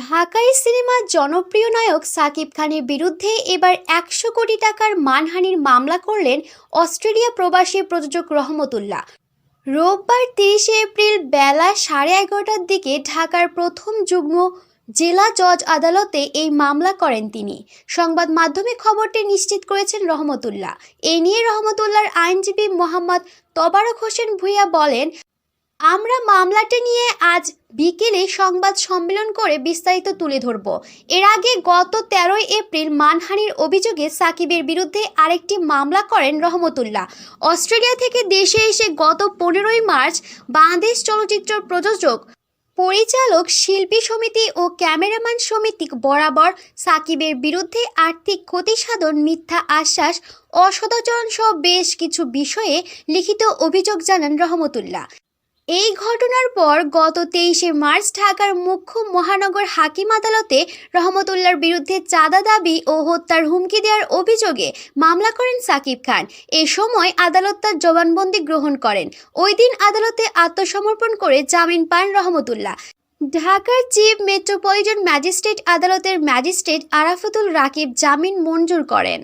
ঢাকাই সিনেমার জনপ্রিয় নায়ক সাকিব খানের বিরুদ্ধে এবার একশো কোটি টাকার মানহানির মামলা করলেন অস্ট্রেলিয়া প্রবাসী প্রযোজক রহমতুল্লাহ। রোববার তিরিশে এপ্রিল বেলা সাড়ে এগারোটার দিকে ঢাকার প্রথম যুগ্ম জেলা জজ আদালতে এই মামলা করেন তিনি। সংবাদ মাধ্যমে খবরটি নিশ্চিত করেছেন রহমতুল্লাহ। এ নিয়ে রহমতুল্লাহর আইনজীবী মোহাম্মদ তবারক হোসেন ভূঁইয়া বলেন আমরা মামলাটি নিয়ে আজ বিকেলে সংবাদ সম্মেলন করে বিস্তারিত তুলে ধরব। এর আগে গত তেরোই এপ্রিল মানহানির অভিযোগে সাকিবের বিরুদ্ধে আরেকটি মামলা করেন রহমতুল্লাহ। অস্ট্রেলিয়া থেকে দেশে এসে গত পনেরোই মার্চ বাংলাদেশ চলচ্চিত্র প্রযোজক, পরিচালক, শিল্পী সমিতি ও ক্যামেরাম্যান সমিতি বরাবর সাকিবের বিরুদ্ধে আর্থিক ক্ষতিসাধন, মিথ্যা আশ্বাস, অসদাচরণ সহ বেশ কিছু বিষয়ে লিখিত অভিযোগ জানান রহমতুল্লাহ। এই ঘটনার পর গত তেইশে মার্চ ঢাকার মুখ্য মহানগর হাকিম আদালতে রহমতুল্লার বিরুদ্ধে চাঁদা দাবি ও হত্যার হুমকি দেওয়ার অভিযোগে মামলা করেন সাকিব খান। এ সময় আদালত তার জবানবন্দি গ্রহণ করেন। ওই দিন আদালতে আত্মসমর্পণ করে জামিন পান রহমতুল্লাহ। ঢাকার চিফ মেট্রোপলিটন ম্যাজিস্ট্রেট আদালতের ম্যাজিস্ট্রেট আরাফাতুল রাকিব জামিন মঞ্জুর করেন।